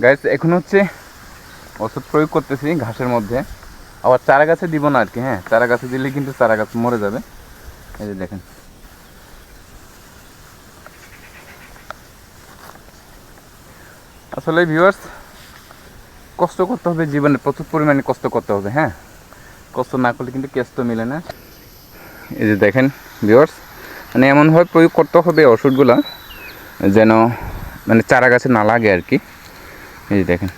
গাছ এখন হচ্ছে ওষুধ প্রয়োগ করতেছি ঘাসের মধ্যে। আবার চারা গাছে দিব না আর কি হ্যাঁ চারা গাছে দিলে কিন্তু চারা গাছ মরে যাবে। এই যে দেখেন। আসলে ভিউয়ার্স কষ্ট করতে হবে জীবনে, প্রচুর পরিমাণে কষ্ট করতে হবে হ্যাঁ। কষ্ট না করলে কিন্তু কেস তো মিলে না। এই যে দেখেন ভিউয়ার্স মানে এমনভাবে প্রয়োগ করতে হবে ওষুধগুলো, যেন মানে চারা গাছে না লাগে আর কি এই দেখেন।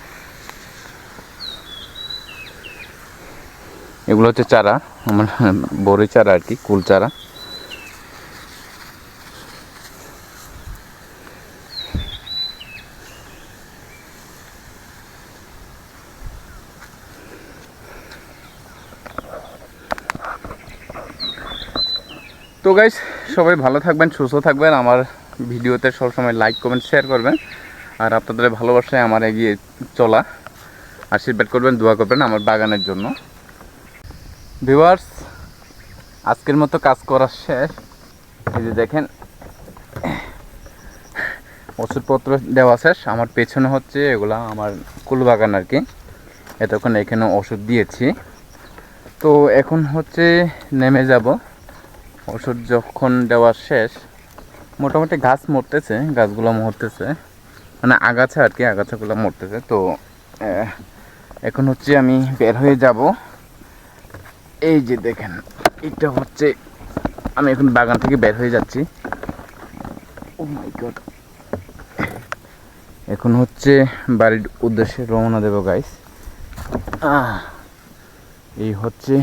এগুলো হচ্ছে চারা, আমার বড়ই চারা আর কি, কুল চারা। তো গাইস সবাই ভালো থাকবেন, সুস্থ থাকবেন। আমার ভিডিওতে সবসময় লাইক কমেন্ট শেয়ার করবেন। আর আপনাদের ভালোবাসায় আমার এগিয়ে চলা। আশীর্বাদ করবেন, দোয়া করবেন আমার বাগানের জন্য। ভিউয়ার্স, আজকের মতো কাজ করা শেষ। এই যে দেখেন, ওষুধপত্র দেওয়া শেষ। আমার পেছনে হচ্ছে এগুলা আমার কুল বাগান আর কি। এতক্ষণ এখানে ওষুধ দিয়েছি। তো এখন হচ্ছে নেমে যাব। ওষুধ যখন দেওয়া শেষ, মোটামুটি গাছ মরতেছে, গাছগুলো মরতেছে। মানে আগাছা আর কি, আগাছাগুলো মরতেছে। তো এখন হচ্ছে আমি বের হয়ে যাব। এই যে দেখেন, এটা হচ্ছে, আমি এখন বাগান থেকে বের হয়ে যাচ্ছি। গড এখন হচ্ছে বাড়ির উদ্দেশ্যে রওনা দেব গাইস এই হচ্ছে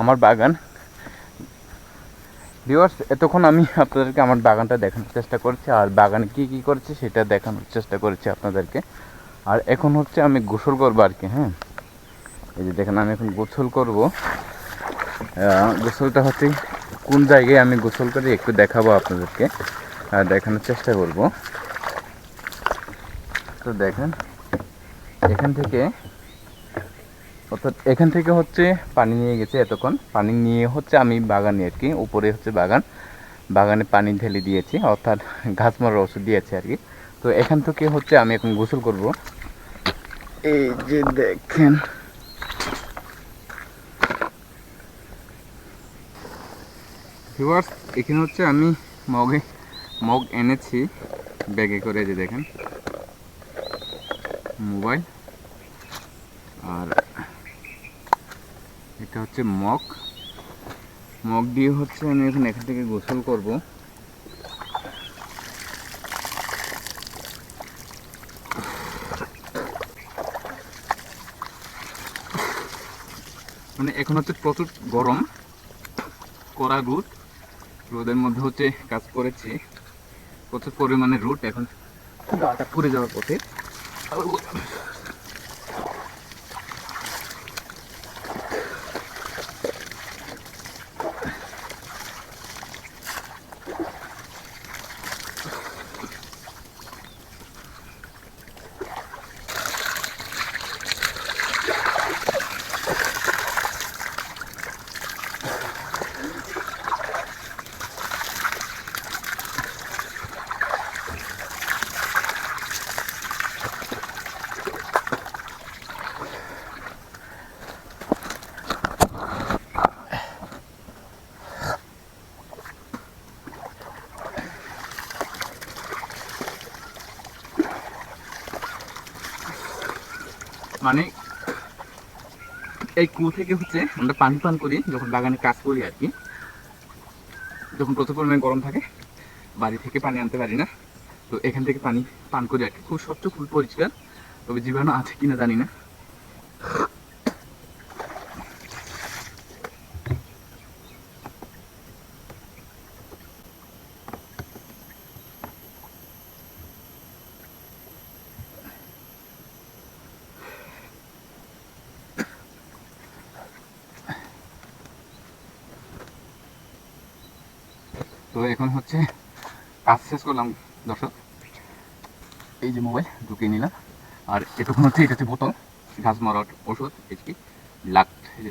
আমার বাগান। ভিউয়ার্স এতক্ষণ আমি আপনাদেরকে আমার বাগানটা দেখানোর চেষ্টা করেছি, আর বাগানে কী কী করেছি সেটা দেখানোর চেষ্টা করেছি আপনাদেরকে। আর এখন হচ্ছে আমি গোসল করব আর কি হ্যাঁ? এই যে দেখেন, আমি এখন গোসল করব। গোসলটা হচ্ছে কোন জায়গায় আমি গোসল করি একটু দেখাবো আপনাদেরকে, আর দেখানোর চেষ্টা করব। তো দেখেন, এখান থেকে অর্থাৎ এখান থেকে হচ্ছে পানি নিয়ে গেছে এতক্ষণ। পানি নিয়ে হচ্ছে আমি বাগানে আর কি, উপরে হচ্ছে বাগান। বাগানে পানি ঢেলে দিয়েছি, অর্থাৎ ঘাস মারার ওষুধ দিয়েছি আর কি। তো এখান থেকে হচ্ছে আমি এখন গোসল করব। এই যে দেখেন। এখানে হচ্ছে আমি মগে, মগ এনেছি, ব্যাগে করে যে দেখেন। মোবাইল। আর এটা হচ্ছে মগ। মগ দিয়ে হচ্ছে আমি এখন, এখান থেকে গোসল করব। মানে এখন হচ্ছে প্রচুর গরম, কড়া রোদ। রোদের মধ্যে হচ্ছে কাজ করেছি। প্রচুর পরিমাণে রোদ, এখন গাটা পুড়ে যাওয়ার পথে। মানে এই কুয়ো থেকে হচ্ছে আমরা পানি পান করি, যখন বাগানে কাজ করি আর কি। যখন প্রচুর পরিমাণে গরম থাকে, বাড়ি থেকে পানি আনতে পারি না। তো এখান থেকে পানি পান করি আর কি। খুব স্বচ্ছ ফুল পরিষ্কার, তবে জীবাণু আছে কিনা জানি না। তো এখন হচ্ছে কাজ শেষ করলাম, দর্শক। এই যে মোবাইল ঢুকিয়ে নিলাম। আর এটুকু হচ্ছে এটা হচ্ছে বোতল, ঘাস মারার ওষুধ এইচপি লাক্ট, এই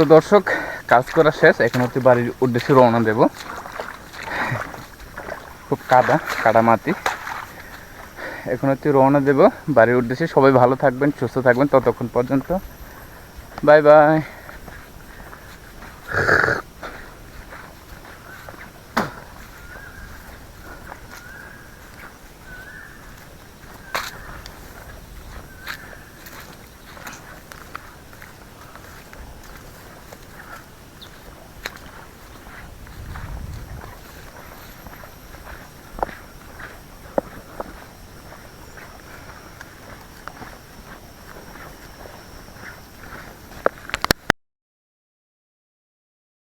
তো দর্শক, কাজ করা শেষ। এখন হচ্ছে বাড়ির উদ্দেশ্যে রওনা দেব। খুব কাদা কাদা মাটি এখন হচ্ছে রওনা দেব বাড়ির উদ্দেশ্যে। সবাই ভালো থাকবেন, সুস্থ থাকবেন। ততক্ষণ পর্যন্ত, বাই বাই।